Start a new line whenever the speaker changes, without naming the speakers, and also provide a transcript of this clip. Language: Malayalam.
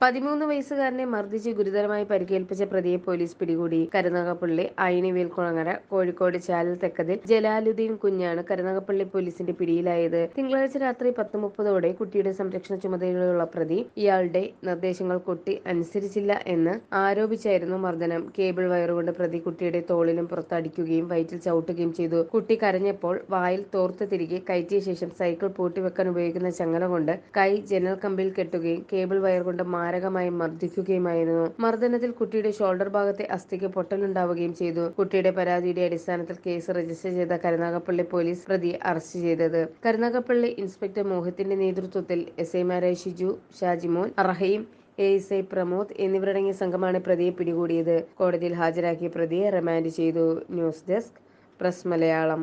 പതിമൂന്ന് വയസ്സുകാരനെ മർദ്ദിച്ച് ഗുരുതരമായി പരിക്കേൽപ്പിച്ച പ്രതിയെ പോലീസ് പിടികൂടി. കരുനാഗപ്പള്ളി അയിണിവേൽ കുളങ്ങര കോഴിക്കോട് ചാലൽ തെക്കതിൽ ജലാലുദ്ദീൻ കുഞ്ഞാണ് കരുനാഗപ്പള്ളി പോലീസിന്റെ പിടിയിലായത്. തിങ്കളാഴ്ച രാത്രി പത്ത് മുപ്പതോടെ കുട്ടിയുടെ സംരക്ഷണ ചുമതലയുള്ള പ്രതി ഇയാളുടെ നിർദ്ദേശങ്ങൾ കുട്ടി അനുസരിച്ചില്ല എന്ന് ആരോപിച്ചായിരുന്നു മർദ്ദനം. കേബിൾ വയറുകൊണ്ട് പ്രതി കുട്ടിയുടെ തോളിലും പുറത്തടിക്കുകയും വയറ്റിൽ ചവിട്ടുകയും ചെയ്തു. കുട്ടി കരഞ്ഞപ്പോൾ വായിൽ തോർത്ത് തിരികെ കയറ്റിയ ശേഷം സൈക്കിൾ പൂട്ടിവെക്കാൻ ഉപയോഗിക്കുന്ന ചങ്ങല കൊണ്ട് കൈ ജനൽ കമ്പിയിൽ കെട്ടുകയും കേബിൾ വയർ കൊണ്ട് മാരകമായി മർദ്ദിക്കുകയുമായിരുന്നു. മർദ്ദനത്തിൽ കുട്ടിയുടെ ഷോൾഡർ ഭാഗത്തെ അസ്ഥിക്ക് പൊട്ടലുണ്ടാവുകയും ചെയ്തു. കുട്ടിയുടെ പരാതിയുടെ അടിസ്ഥാനത്തിൽ കേസ് രജിസ്റ്റർ ചെയ്ത കരുനാഗപ്പള്ളി പോലീസ് പ്രതിയെ അറസ്റ്റ് ചെയ്തത്. കരുനാഗപ്പള്ളി ഇൻസ്പെക്ടർ മോഹിത്തിന്റെ നേതൃത്വത്തിൽ എസ് ഐമാരായ Shiju Shajimon Rahim A S I Pramod എന്നിവരടങ്ങിയ സംഘമാണ് പ്രതിയെ പിടികൂടിയത്. കോടതിയിൽ ഹാജരാക്കിയ പ്രതിയെ റിമാൻഡ് ചെയ്തു. News desk press Malayalam.